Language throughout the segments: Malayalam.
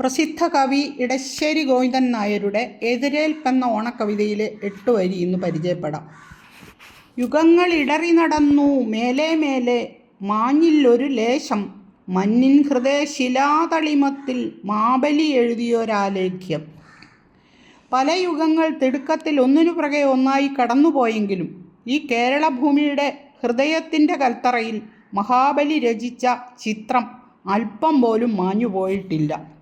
പ്രസിദ്ധ കവി ഇടശ്ശേരി ഗോവിന്ദൻ നായരുടെ എതിരേൽപ്പെന്ന ഓണക്കവിതയിലെ എട്ട് വരി ഇന്ന് പരിചയപ്പെടാം. യുഗങ്ങൾ ഇടറി നടന്നു മേലെ മേലെ മാഞ്ഞില്ലൊരു ലേശം. മഞ്ഞിൻ ഹൃദയ ശിലാതളിമത്തിൽ മാബലി എഴുതിയൊരാലേഖ്യം. പല യുഗങ്ങൾ തിടുക്കത്തിൽ ഒന്നിനു പുറകെ ഒന്നായി കടന്നുപോയെങ്കിലും ഈ കേരളഭൂമിയുടെ ഹൃദയത്തിന്റെ കൽത്തറയിൽ മഹാബലി രചിച്ച ചിത്രം അല്പം പോലും മാഞ്ഞുപോയിട്ടില്ല.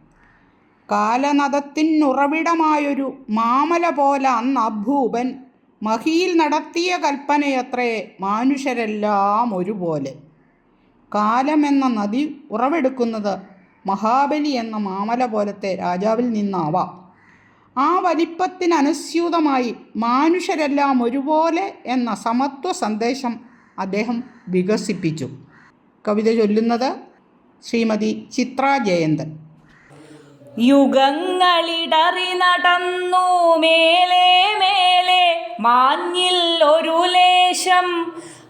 കാലനദത്തിനുറവിടമായൊരു മാമല പോലെ അന്ന് അഭൂപൻ മഹിയിൽ നടത്തിയ കൽപ്പനയത്രേ മാനുഷരെല്ലാം ഒരുപോലെ. കാലമെന്ന നദി ഉറവെടുക്കുന്നത് മഹാബലി എന്ന മാമല പോലത്തെ രാജാവിൽ നിന്നാവാം. ആ വലിപ്പത്തിനനുസ്യൂതമായി മാനുഷരെല്ലാം ഒരുപോലെ എന്ന സമത്വ സന്ദേശം അദ്ദേഹം വികസിപ്പിച്ചു. കവിത ചൊല്ലുന്നത് ശ്രീമതി ചിത്ര ജയന്തൻ യുഗങ്ങളിടറി നടന്നു മേലെ മേലെ മാഞ്ഞിൽ ഒരു ലേശം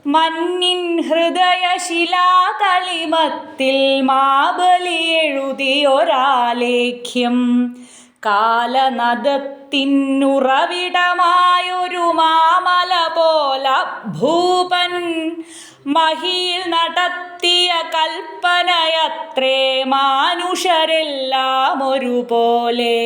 മഞ്ഞിൻ ഹൃദയശിലാതളിമത്തിൽ മാബലി എഴുതിയൊരാലേഖ്യം കാലനദത്തിനുറവിടമായൊരു മാമല പോല ഭൂപൻ മഹിയിൽ നടത്തിയ കൽപ്പനയത്രേ മാനുഷരെല്ലാം ഒരുപോലെ.